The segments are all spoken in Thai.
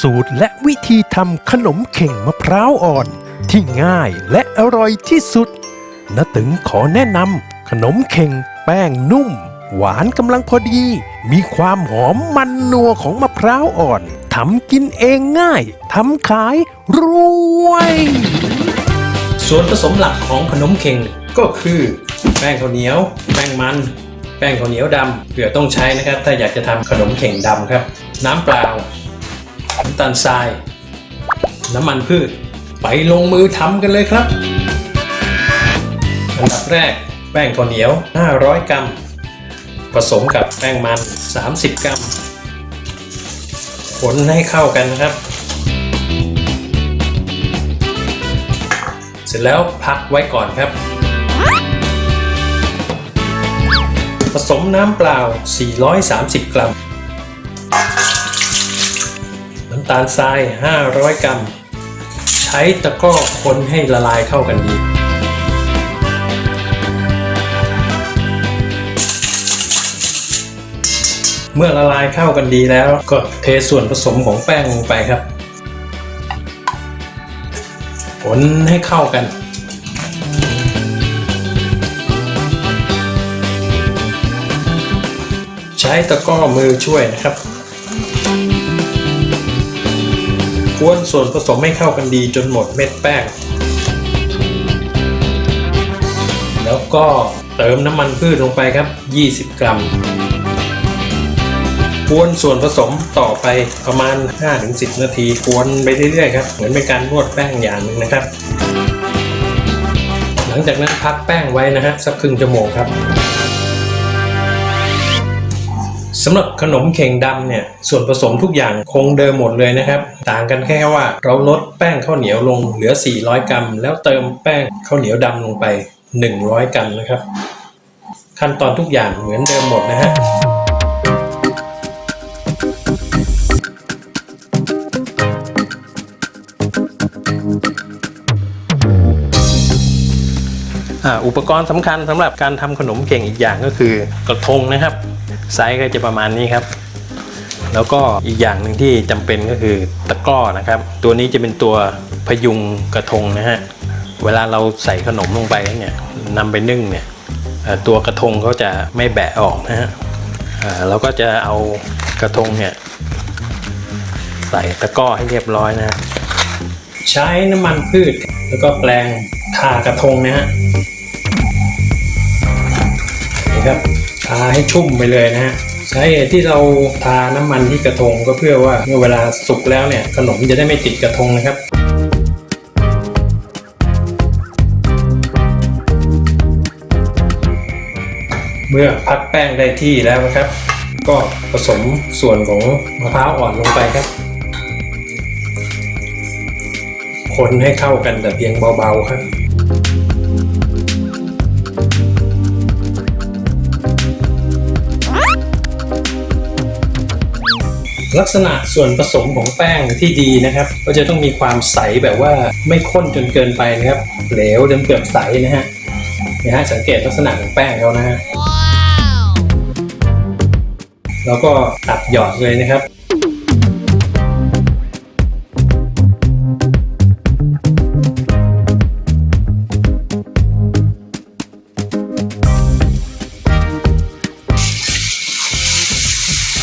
สูตรและวิธีทำขนมเข่งมะพร้าวอ่อน ที่ง่ายและอร่อยที่สุดนตึงขอแนะนำขนมเข่งแป้งนุ่ม หวานกำลังพอดี มีความหอมมันนัวของมะพร้าวอ่อนทำกินเองง่ายทำขายรวยส่วนผสมหลักของขนมเข่งก็คือ แป้งข้าวเหนียว แป้งมัน แป้งข้าวเหนียวดำเผื่อต้องใช้นะครับ ถ้าอยากจะทำขนมเข่งดำครับ น้ำเปล่า น้ำตาลทราย น้ำมันพืช ไปลงมือทำกันเลยครับอันดับแรกแป้งข้าวเหนียว 500 กรัม ผสมกับแป้งมัน 30 กรัมคนให้เข้ากันนะครับ เสร็จแล้วพักไว้ก่อนครับ ผสมน้ำเปล่า 430 กรัมำตาลทราย 500 กรัม ใช้ตะกร้อคนให้ละลายเข้ากันดี เมื่อละลายเข้ากันดีแล้วก็เทส่วนผสมของแป้งลงไปครับคนให้เข้ากันใช้ตะกร้อมือช่วยนะครับ กวนส่วนผสมให้เข้ากันดีจนหมดเม็ดแป้ง แล้วก็เติมน้ำมันพืชลงไปครับ 20 กรัมกวนส่วนผสมต่อไปประมาณ 5-10 นาทีกวนไปเรื่อยๆครับเหมือนเป็นการนวดแป้งอย่างหนึ่งนะครับ หลังจากนั้นพักแป้งไว้นะฮะสักครึ่งชั่วโมงครับ สำหรับขนมเข่งดำเนี่ยส่วนผสมทุกอย่างคงเดิมหมดเลยนะครับ ต่างกันแค่ว่าเราลดแป้งข้าวเหนียวลงเหลือ 400 กรัม แล้วเติมแป้งข้าวเหนียวดำลงไป 100 กรัมนะครับ ขั้นตอนทุกอย่างเหมือนเดิมหมดนะฮะอุปกรณ์สำคัญสำหรับการทำขนมเก่งอีกอย่างก็คือกระทงนะครับ ไซส์ก็จะประมาณนี้ครับ แล้วก็อีกอย่างหนึ่งที่จำเป็นก็คือตะกร้อนะครับ ตัวนี้จะเป็นตัวพยุงกระทงนะฮะเวลาเราใส่ขนมลงไปเนี่ยนำไปนึ่งเนี่ยตัวกระทงเขาจะไม่แบะออกนะฮะเราก็จะเอากระทงเนี่ยใส่ตะกร้อให้เรียบร้อยนะ ใช้น้ำมันพืชแล้วก็แปลงทากระทงนะฮะ ครับ ทาให้ชุ่มไปเลยนะฮะสาเหตุที่เราทาน้ำมันที่กระทงก็เพื่อว่าเมื่อเวลาสุกแล้วเนี่ยขนมจะได้ไม่ติดกระทงนะครับเมื่อพักแป้งได้ที่แล้วนะครับ ก็ผสมส่วนของมะพร้าวอ่อนลงไปครับ คนให้เข้ากันแต่เพียงเบาๆครับ ลักษณะส่วนผสมของแป้งที่ดีนะครับ ก็จะต้องมีความใสแบบว่าไม่ข้นจนเกินไปนะครับ เหลวจนเกือบใสนะฮะนะฮะสังเกตลักษณะของแป้งเขานะฮะแล้วก็ตัดหยอดเลยนะครับ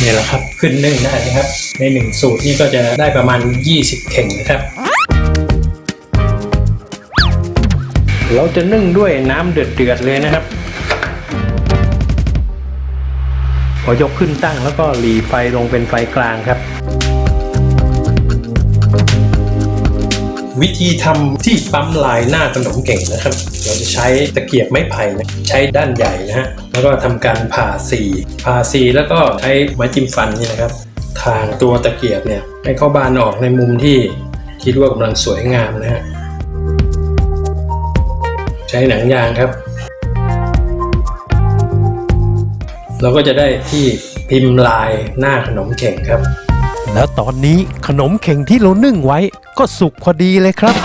นี่แหละครับขึ้นนึ่งได้นะครับ ในหนึ่งสูตรนี่ก็จะได้ประมาณ 20 เข่งนะครับ เราจะนึ่งด้วยน้ำเดือดๆเลยนะครับพอยกขึ้นตั้งแล้วก็หลีไฟลงเป็นไฟกลางครับ วิธีทำที่ปั๊มลายหน้าขนมเก่งนะครับ เราจะใช้ตะเกียบไม้ไผ่นะใช้ด้านใหญ่นะฮะแล้วก็ทำการผ่าสีผ่าสีแล้วก็ใช้ไม้จิ้มฟันนี่นะครับ ทางตัวตะเกียบเนี่ยให้เข้าบานออกในมุมที่คิดว่ากำลังสวยงามนะฮะใช้หนังยางครับ เราก็จะได้ที่พิมพ์ลายหน้าขนมเข่งครับ แล้วตอนนี้ขนมเข่งที่เรานึ่งไว้ก็สุกพอดีเลยครับ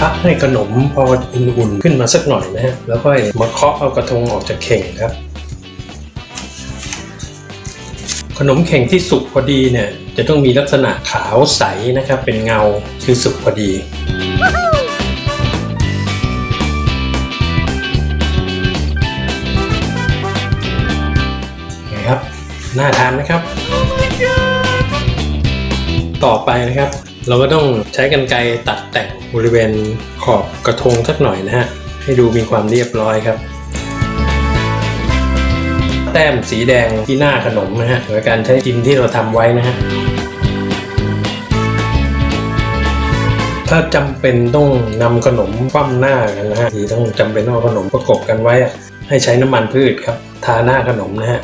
พักให้ขนมพออุ่นๆขึ้นมาสักหน่อยนะฮะแล้วก็มาเคาะเอากระทงออกจากเข่งครับ ขนมเข่งที่สุกพอดีเนี่ยจะต้องมีลักษณะขาวใสนะครับ เป็นเงาคือสุกพอดีไงครับน่าทานไหมครับ ต่อไปนะครับ เราก็ต้องใช้กรรไกรตัดแต่งบริเวณขอบกระทงสักหน่อยนะฮะให้ดูมีความเรียบร้อยครับ แต้มสีแดงที่หน้าขนมนะฮะโดยการใช้พิมที่เราทำไว้นะฮะถ้าจำเป็นต้องนำขนมคว่ำหน้ากันนะฮะที่ต้องจำเป็นต้องเอาขนมประกบกันไว้ให้ใช้น้ำมันพืชครับ ทาหน้าขนมนะฮะ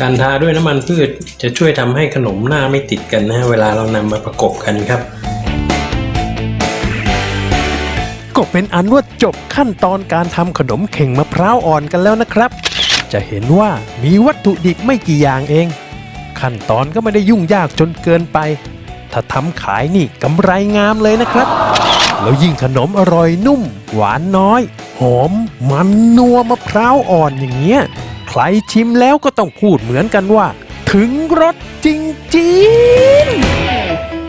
การทาด้วยน้ำมันพืชจะช่วยทำให้ขนมหน้าไม่ติดกันนะเวลาเรานำมาประกบกันครับ ก็เป็นอันว่าจบขั้นตอนการทำขนมเข่งมะพร้าวอ่อนกันแล้วนะครับ จะเห็นว่ามีวัตถุดิบไม่กี่อย่างเอง ขั้นตอนก็ไม่ได้ยุ่งยากจนเกินไป ถ้าทำขายนี่กำไรงามเลยนะครับ แล้วยิ่งขนมอร่อยนุ่ม หวานน้อย หอมมันนัวมะพร้าวอ่อนอย่างเงี้ย ใครชิมแล้วก็ต้องพูดเหมือนกันว่า ถึงรสจริงๆ